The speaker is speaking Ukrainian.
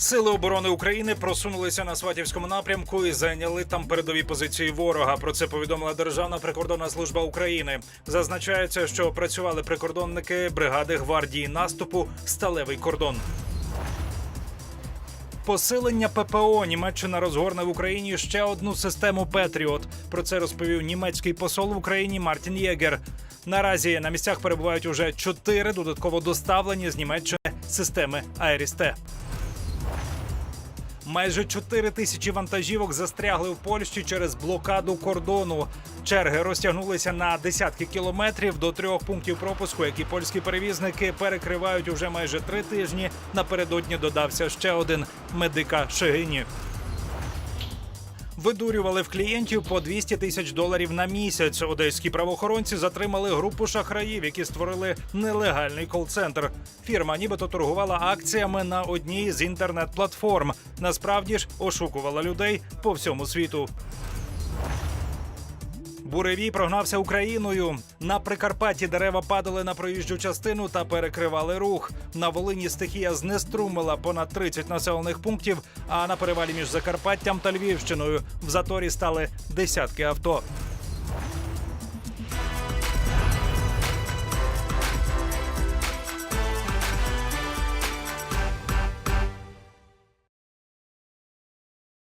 Сили оборони України просунулися на Сватівському напрямку і зайняли там передові позиції ворога. Про це повідомила Державна прикордонна служба України. Зазначається, що працювали прикордонники бригади гвардії наступу Сталевий кордон. Посилення ППО Німеччина розгорне в Україні ще одну систему Петріот. Про це розповів німецький посол в Україні Мартін Єгер. Наразі на місцях перебувають уже чотири додатково доставлені з Німеччини системи Айрісте. Майже 4 тисячі вантажівок застрягли в Польщі через блокаду кордону. Черги розтягнулися на десятки кілометрів до трьох пунктів пропуску, які польські перевізники перекривають уже майже три тижні. Напередодні додався ще один медика Шегині. Видурювали в клієнтів по 200 тисяч доларів на місяць. Одеські правоохоронці затримали групу шахраїв, які створили нелегальний кол-центр. Фірма нібито торгувала акціями на одній з інтернет-платформ. Насправді ж ошукувала людей по всьому світу. Буревій прогнався Україною. На Прикарпатті дерева падали на проїжджу частину та перекривали рух. На Волині стихія знеструмила понад 30 населених пунктів. А на перевалі між Закарпаттям та Львівщиною в заторі стали десятки авто.